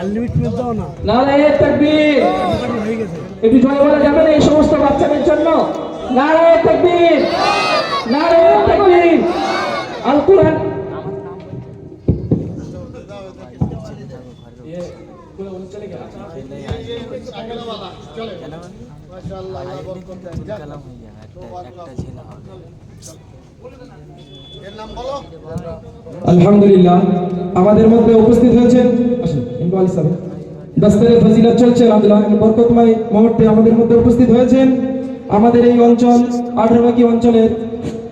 Unlimited দাও না। নারায়ে তাকবীর। একটু জয় বলা যাবে না এই সমস্ত বাচ্চাদের জন্য? নারায়ে তাকবীর। নারায়ে তাকবীর। আল কোরআন আলহামদুলিল্লাহ। আমাদের মধ্যে উপস্থিত হয়েছেন চলছে বরকতময় মুহূর্তে আমাদের মধ্যে উপস্থিত হয়েছেন। আমাদের এই অঞ্চল আঠারোবাকি অঞ্চলের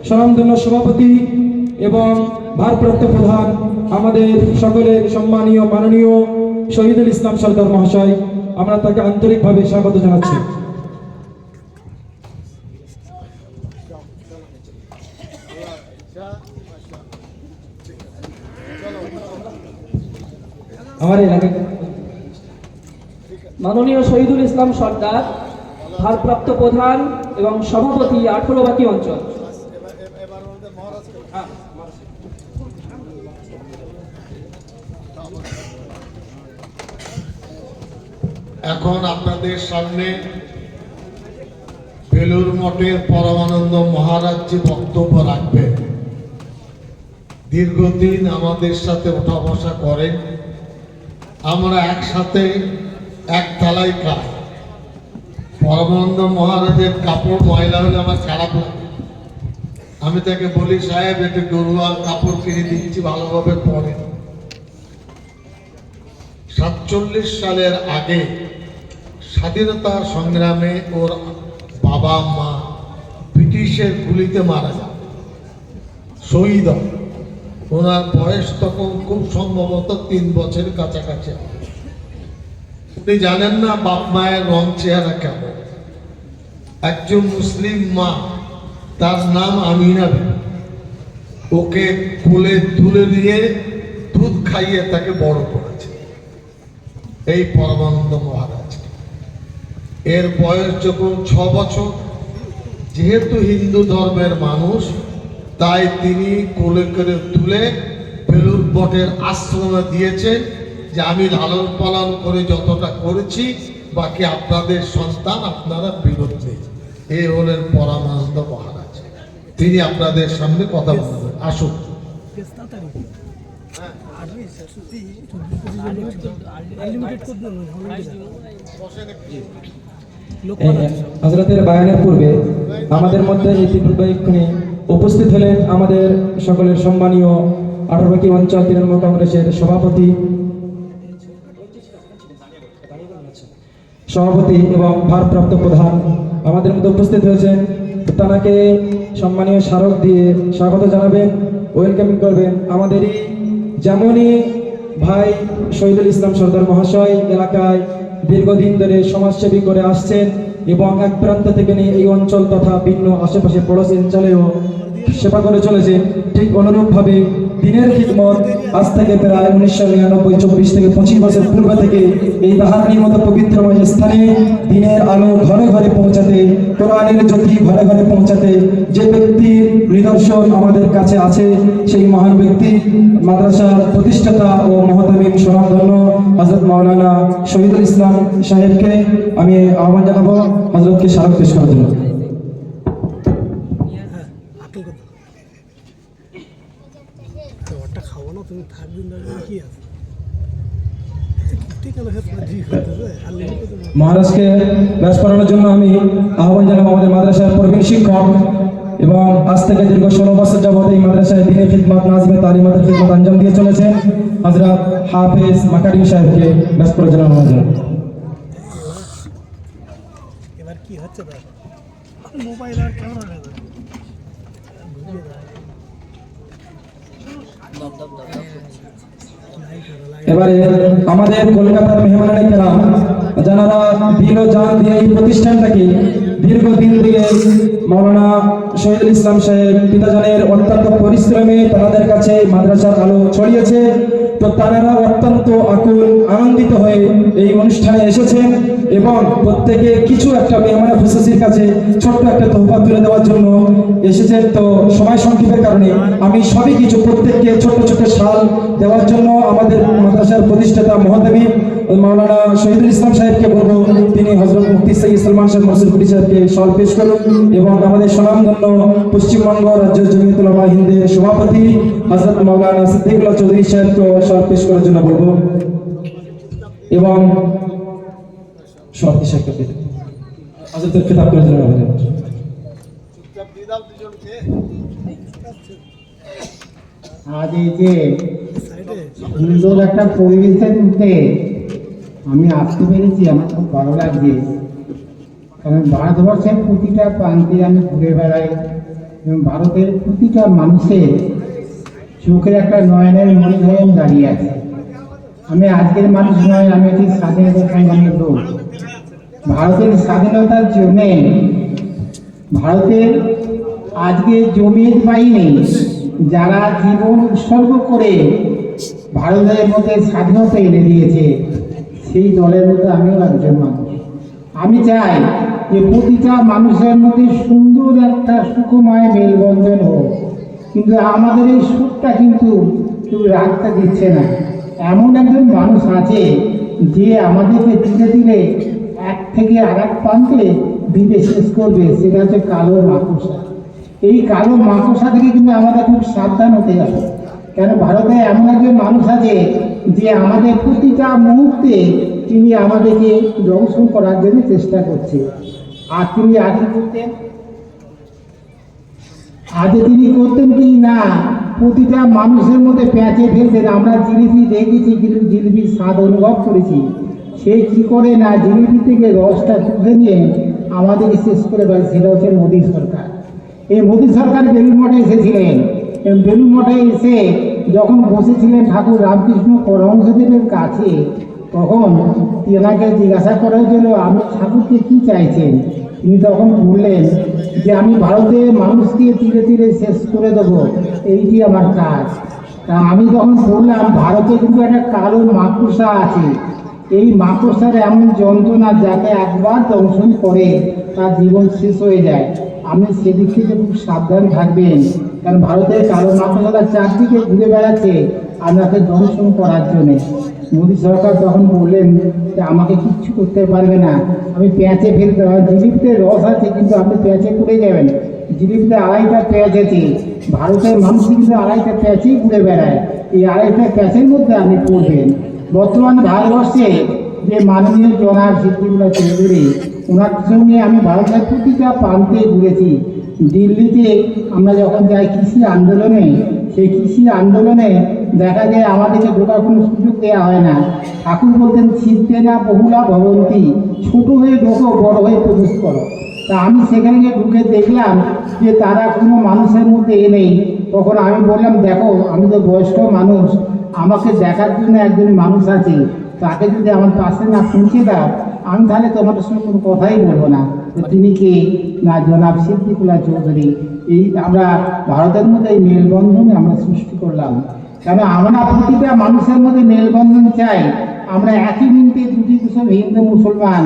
স্বনামধন্য সভাপতি এবং ভারপ্রাপ্ত প্রধান আমাদের সকলের সম্মানীয়, মাননীয় শহীদুল ইসলাম সরকার মহাশয়, আমরা তাকে আন্তরিকভাবে স্বাগত জানাচ্ছি। আমার এলাকায় মাননীয় শহীদুল ইসলাম সর্দার, ভারপ্রাপ্ত প্রধান এবং সভাপতি আঠারো বাকি অঞ্চল। এখন আপনাদের সামনে বেলুর মঠের পরমানন্দ মহারাজ যে বক্তব্য রাখবেন। দীর্ঘদিন আমাদের সাথে ওঠা বসা করেন। আমরা একসাথে এক তালাই খাই পরমানন্দ মহারাজের কাপড় ময়লা হলে আমার খারাপ লাগে আমি তাকে বলি, সাহেব, একটু গরুয়ার কাপড় কিনে দিচ্ছি, ভালোভাবে পরে। সাতচল্লিশ সালের আগে স্বাধীনতা সংগ্রামে ওর বাবা মা ব্রিটিশের গুলিতে মারা যান। শহীদ হন। ওনার বয়স তখন খুব সম্ভবত তিন বছর কাছাকাছি। আপনি জানেন না বাপ মায়ের রং চেহারা কেমন? একজন মুসলিম মা, তার নাম আমিনা ওকে কোলে তুলে নিয়ে দুধ খাইয়ে তাকে বড় করেছে। এই পরমানন্দ মহারাজ। এর বয়স যখন ছ বছর, যেহেতু হিন্দু ধর্মের মানুষ তাই তিনি কোলে করে তুলে বেলুর বটের আশ্রমে দিয়েছেন যে আমি লালন পালন করে যতটা করেছি বাকি আপনাদের সন্তান আপনারা বিরুদ্ধে এ হলেন পরমানন্দ মহারাজ। তিনি আপনাদের সামনে কথা বলবেন। আসুন। হজরতের বায়ানের পূর্বে আমাদের মধ্যে ইতিপূর্বে এক্ষুনি উপস্থিত হলেন আমাদের সকলের সম্মানীয় আঠারোবাকি অঞ্চল তৃণমূল কংগ্রেসের সভাপতি সভাপতি এবং ভারপ্রাপ্ত প্রধান আমাদের মধ্যে উপস্থিত হয়েছেন। তানাকে সম্মানীয় স্মারক দিয়ে স্বাগত জানাবেন ওয়েলকামিং করবেন আমাদেরই যেমনই ভাই শহীদুল ইসলাম সর্দার মহাশয় এলাকায় দীর্ঘদিন ধরে সমাজসেবী করে আসছেন এবং এক প্রান্ত থেকে নিয়ে এই অঞ্চল তথা ভিন্ন আশেপাশে পড়োশি অঞ্চলেও সেবা করে চলেছে। ঠিক অনুরূপভাবে দিনের খিদমত আজ থেকে প্রায় উনিশশো নিরানব্বই, চব্বিশ থেকে পঁচিশ বছর পূর্ব থেকে এই তাহারির মতো পবিত্রময় স্থানে দিনের আলো ঘরে ঘরে পৌঁছাতে, কোরআনের জ্যোতি ঘরে ঘরে পৌঁছাতে যে ব্যক্তির নিদর্শন আমাদের কাছে আছে, সেই মহান ব্যক্তি, মাদ্রাসার প্রতিষ্ঠাতা ও মহতামিম সোনামধন্য হজরত মাওলানা শহীদুল ইসলাম সাহেবকে আমি আহ্বান জানাব। হজরতকে স্মারক পেশ করার জন্য আকেল কথা তো ওটা খাব না তুমি থাকদিন দাঁড়িয়ে কি আছে ঠিক আছে ঠিক হতেছে আনলিমিটেড মহারাজকে ব্যাস করানোর জন্য আমি আহ্বান জানাব আমাদের মাদ্রাসার প্রবীণ শিক্ষক এবং আজ থেকে দীর্ঘ ষোলো বছর যাবত এই মাদ্রাসায় দিনের খিদমত নাজমে তালিমাতের খিদমত আঞ্জাম দিয়ে চলেছেন হজরত হাফেজ মাকারিম সাহেবকে ব্যাস করার জন্য আহ্বান জানাব। এবার কি হচ্ছে মোবাইল আর ক্যামেরা ঘুরিয়ে দেয় এবারে আমাদের কলকাতার মেহমানের কেরাম যারা ও জান দিয়ে এই প্রতিষ্ঠানটাকে দীর্ঘদিন দিয়ে মৌলানা শহীদুল ইসলাম সাহেব পিতাজনের অত্যন্ত পরিশ্রমে তাদের কাছে মাদ্রাসার আলো ছড়িয়েছে। তো তারা অত্যন্ত আকুল, আনন্দিত হয়ে এই অনুষ্ঠানে এসেছেন এবং প্রত্যেকে কিছু একটা মেহমানে খুশির কাছে ছোট্ট একটা তোহফা তুলে দেওয়ার জন্য এসেছেন। তো সময় সংক্ষেপের কারণে আমি সবই কিছু প্রত্যেককে ছোট্ট ছোট্ট শাল দেওয়ার জন্য আমাদের মাদ্রাসার প্রতিষ্ঠাতা মহাদেবী মাওলানা শহীদুল ইসলাম সাহেবকে বলব, তিনি হজরত মুফতি সৈয়দ সালমান শাহ মসুরপুরি সাহেবকে শাল পেশ করুন এবং আমাদের সুনামধন্য পশ্চিমবঙ্গ রাজ্য জমিয়তুল্লাহ হিন্দের সভাপতি হজরত মাওলানা সিদ্দিকুল্লাহ চৌধুরী সাহেবকে শাল পেশ করার জন্য বলব। এবং সাহেবকে দিতে হজরতের খেতাব করার জন্য আজ এই যে সুন্দর একটা পরিবেশের মধ্যে আমি আসতে পেরেছি, আমার খুব ভালো লাগছে। কারণ ভারতবর্ষের প্রতিটা প্রান্তে আমি ঘুরে বেড়াই এবং ভারতের প্রতিটা মানুষের চোখের একটা নয়নের মনে আমি দাঁড়িয়ে আছি। আমি আজকের মানুষ নয়, আমি একটি স্বাধীনতা সংগ্রামের লোক ভারতের স্বাধীনতার জন্যে, ভারতের আজকে জমির বাহিনী যারা জীবন উৎসর্গ করে ভারতের মধ্যে স্বাধীনতা এনে দিয়েছে, সেই দলের মধ্যে আমিও একজন মানুষ। আমি চাই যে প্রতিটা মানুষের মধ্যে সুন্দর একটা সুখময় মেলবন্ধন হোক। কিন্তু আমাদের এই সুখটা কিন্তু কেউ রাখতে দিচ্ছে না। এমন একজন মানুষ আছে যে আমাদেরকে ধীরে ধীরে এক থেকে আর এক প্রান্তে দিতে শেষ করবে, সেটা হচ্ছে কালো মাকুসা এই কালো মাকুসা থেকে কিন্তু আমাদের খুব সাবধান হতে হবে। কেন? ভারতে এমন একজন মানুষ আছে যে আমাদের প্রতিটা মুহূর্তে তিনি আমাদেরকে দংশন করার জন্য চেষ্টা করছে। আর তিনি কি করতেন? আগে তিনি করতেন কি না? প্রতিটা মানুষের মধ্যে প্যাঁচে ফেলতেন আমরা জিলিপি দেখেছি, কিন্তু জিলিপির স্বাদ অনুভব করেছি। সে কি করে না জিলিপি থেকে রসটা তুলে নিয়ে আমাদেরকে শেষ করে দেয়? সেটা হচ্ছে মোদী সরকার। এই মোদী সরকার বেলুর মঠে এসেছিলেন। বেলুর মঠে এসে যখন বসেছিলেন ঠাকুর রামকৃষ্ণ পরমহংসদেবের কাছে, তখন তেনাকে জিজ্ঞাসা করা হয়েছিল আপনি ঠাকুরকে কি চাইছেন? তিনি তখন বললেন যে আমি ভারতের মানুষকে ধীরে ধীরে শেষ করে দেবো, এইটি আমার কাজ। তা আমি যখন বললাম ভারতে কিন্তু একটা কালো মাকুসা আছে। এই মাকড়সার এমন যন্ত্রণা যাকে একবার দংশন করে, তার জীবন শেষ হয়ে যায়। আপনি সেদিক থেকে খুব সাবধান থাকবেন, কারণ ভারতের কালো মাকড়সারা চারদিকে ঘুরে বেড়াচ্ছে আপনাকে দংশন করার জন্যে। মোদী সরকার তখন বললেন যে, আমাকে কিচ্ছু করতে পারবে না। আমি পেঁচে ফেলতে হয় জিলিপিতে রস আছে, কিন্তু আপনি পেঁচে পড়ে যাবেন। জিলিপিতে আড়াইটা পেঁয়াজ আছে। ভারতের মানুষ কিন্তু আড়াইটা পেঁচেই ঘুরে বেড়ায়। এই আড়াইটা পেঁচের মধ্যে আপনি পড়বেন। বর্তমান ভারতবর্ষে যে মাননীয় জনাব সিদ্দিকুল্লাহ চৌধুরী, ওনার সঙ্গে আমি ভারতের প্রতিটা প্রান্তে ঘুরেছি। দিল্লিতে আমরা যখন যাই কৃষি আন্দোলনে সেই কৃষি আন্দোলনে দেখা যায় আমাদেরকে ঢোকার কোনো সুযোগ দেওয়া হয় না। ঠাকুর বলতেন ছিটতে না বহুলা ভবন্তী, ছোট হয়ে ঢোকো, বড় হয়ে প্রবেশ করো। তা আমি সেখানে গিয়ে ঢুকে দেখলাম যে তারা কোনো মানুষের মধ্যে এ নেই। তখন আমি বললাম, দেখো, আমি তো বয়স্ক মানুষ, আমাকে দেখার জন্য একজন মানুষ আছে। তাকে যদি আমার পাশে না পৌঁছে দাও, আমি তাহলে তোমাদের সঙ্গে কোনো কথাই বলব না। তো তিনি কে না জনাব সিদ্দিকুল্লাহ চৌধুরী, এই আমরা ভারতের মধ্যে এই মেলবন্ধন আমরা সৃষ্টি করলাম। কেন আমরা প্রতিটা মানুষের মধ্যে মেলবন্ধন চাই। আমরা একই মিনিটে দুটি সব হিন্দু মুসলমান।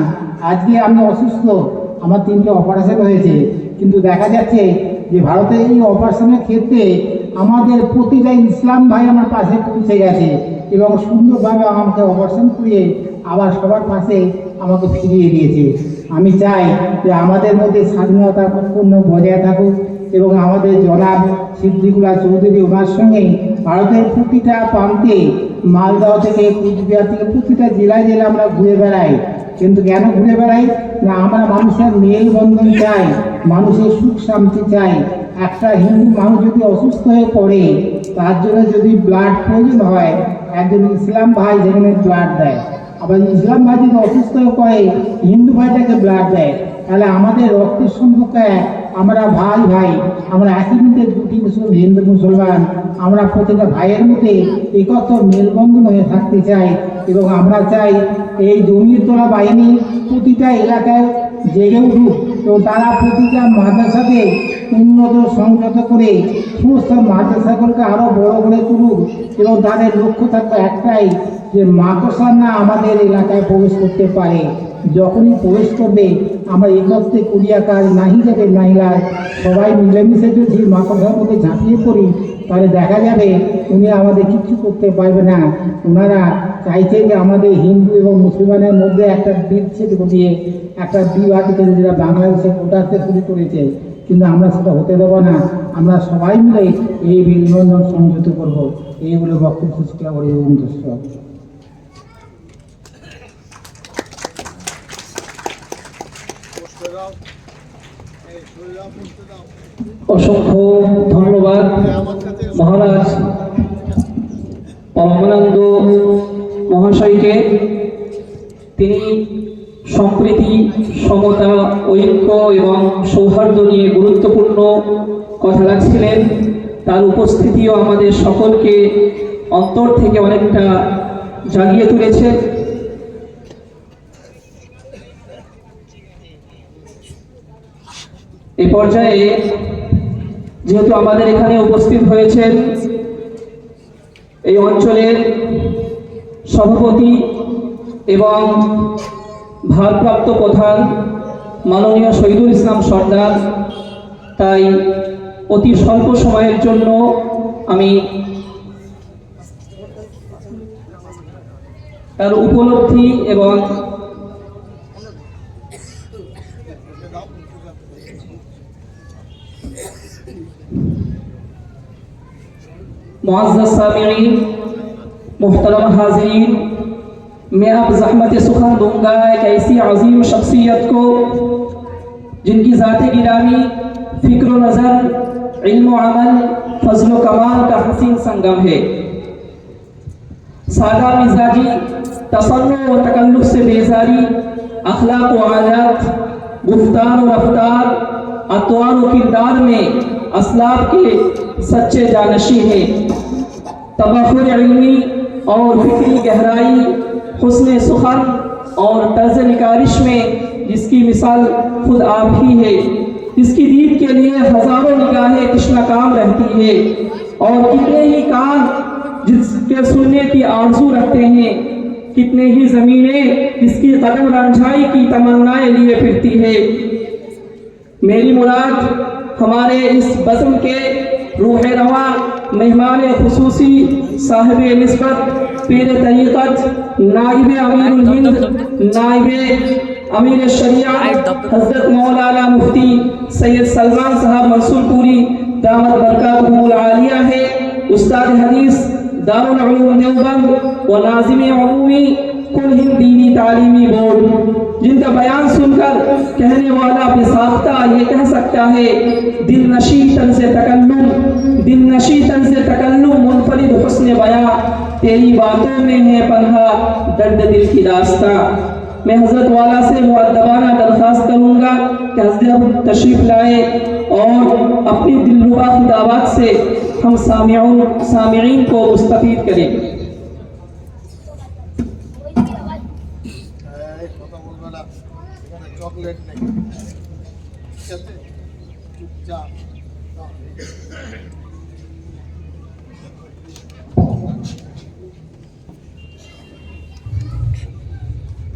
আজকে আমি অসুস্থ, আমার তিনটে অপারেশন হয়েছে। কিন্তু দেখা যাচ্ছে যে ভারতের এই অপারেশনের ক্ষেত্রে আমাদের প্রতিটা ইসলাম ভাই আমার পাশে পৌঁছে গেছে এবং সুন্দরভাবে আমাকে অপারেশন করিয়ে আবার সবার পাশে আমাকে ফিরিয়ে দিয়েছে। আমি চাই যে আমাদের মধ্যে স্বাধীনতা পূর্ণ বজায় থাকুক এবং আমাদের জনাব সিদ্দিকুল্লাহ চৌধুরী ওনার সঙ্গে ভারতের প্রতিটা প্রান্তে মালদহ থেকে কুচবিহার থেকে প্রতিটা জেলায় জেলায় আমরা ঘুরে বেড়াই। কিন্তু কেন ঘুরে বেড়াই? না, আমরা মানুষের মেলবন্ধন চাই, মানুষের সুখ শান্তি চাই। একটা হিন্দু মানুষ যদি অসুস্থ হয়ে পড়ে, তার জন্য যদি ব্লাড প্রয়োজন হয়, একজন ইসলাম ভাই যেখানে ব্লাড দেয়। আবার ইসলাম ভাই যদি অসুস্থ করে হিন্দু ভাইটাকে ব্লাড দেয়। তাহলে আমাদের রক্তের সম্পর্ক আমরা ভাই ভাই, আমরা একই মিনিটে দুটি মুসলিম, হিন্দু, মুসলমান, আমরা প্রতিটা ভাইয়ের মধ্যে একত্র মেলবন্ধন হয়ে থাকতে চাই এবং আমরা চাই এই জমির তোলা বাহিনী প্রতিটা এলাকায় জেগে উঠুক এবং তারা প্রতিটা মাদ্রাসাতে উন্নত সংযত করে সমস্ত মাদ্রাসাগুলোকে আরও বড় করে তুলুক এবং তাদের লক্ষ্য থাকবে একটাই, যে মাকড়সা না আমাদের এলাকায় প্রবেশ করতে পারে। যখনই প্রবেশ করবে, আমরা একত্রে কুড়িয়া কাজ নাহি যাবে নাহিলার সবাই মিলেমিশে যদি মাকড়সার মধ্যে ঝাঁপিয়ে পড়ি, তাহলে দেখা যাবে উনি আমাদের কিচ্ছু করতে পারবে না। ওনারা চাইছে যে আমাদের হিন্দু এবং মুসলমানের মধ্যে একটা বিচ্ছেদ ঘটিয়ে, একটা বিবাদকে যেটা বাংলাদেশে কোটাতে শুরু করেছে কিন্তু আমরা সেটা হতে দেবো না। আমরা সবাই মিলে এই বিনোদন সংযত করব। এইগুলো বক্তব্য শেষ করা দর্শক অসংখ্য ধন্যবাদ। মহারাজ পরমানন্দ মহাশয়কে। তিনি সম্প্রীতি, সমতা, ঐক্য এবং সৌহার্দ্য নিয়ে গুরুত্বপূর্ণ কথা রাখছিলেন। তার উপস্থিতিও আমাদের সকলকে অন্তর থেকে অনেকটা জাগিয়ে তুলেছে। এ পর্যায়ে যেহেতু আমাদের এখানে উপস্থিত হয়েছেন, এই অঞ্চলের সভাপতি এবং ভারপ্রাপ্ত প্রধান মাননীয় শহীদুল ইসলাম সর্দার। তাই অতি স্বল্প সময়ের জন্য আমি তার উপলব্ধি এবং میں اب زحمت سخن دوں گا ایک ایسی عظیم شخصیت کو جن کی ذات گرامی، فکر و نظر، علم و عمل، فضل و کمال کا حسین سنگم ہے۔ سادہ مزاجی تصنع و تکلف سے بیزاری، اخلاق و عادات گفتار و رفتار، اطوار و کردار میں اسلاف کے سچے جانشی ہیں۔ تبخر علمی اور فکری گہرائی حسن سخن اور طرز نکارش میں، جس کی مثال خود آپ ہی ہے جس کی دید کے لیے ہزاروں نگاہیں کشنا کام رہتی ہے اور کتنے ہی کان جس کے سننے کی آرزو رکھتے ہیں، کتنے ہی زمینیں جس کی قدم رنجھائی کی تمنائیں لیے پھرتی ہے میری مراد ہمارے اس بزم کے روح رواں مہمان خصوصی صاحب نسبت، پیر طریقت، نائب امیر الہند، نائب امیر شریعہ، حضرت مولانا مفتی سید سلمان صاحب منصور پوری، دامت برکات العالیہ ہے استاد حدیث، دارالعلوم دیوبند و ناظم عمومی، کل ہند دینی تعلیمی بورڈ، جن کا بیان سن کر کہنے والا بساختہ یہ کہہ سکتا ہے، دل نشی تن سے تکلم، دل نشی تن سے تکلم، منفرد حسن بیاں، تیری باتوں میں ہے پنہا درد دل کی داستاں۔ میں حضرت والا سے معدبانہ درخواست کروں گا کہ حضرت تشریف لائے اور اپنی دل ربا خطابات سے ہم سامعون، سامعین کو مستفید کریں۔ এখানে চকলেট নেই ঠিক আছে চুপচাপ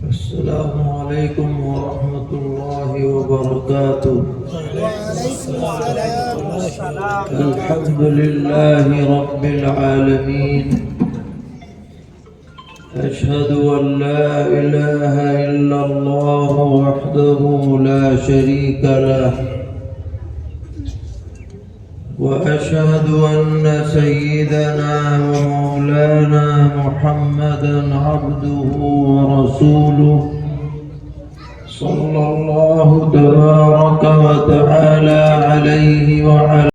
السلام عليكم ورحمة الله وبركاته الحمد لله رب العالمين أشهد أن لا إله إلا الله وحده لا شريك له وأشهد أن سيدنا ومولانا محمدا عبده ورسوله صلى الله تبارك وتعالى عليه وعلى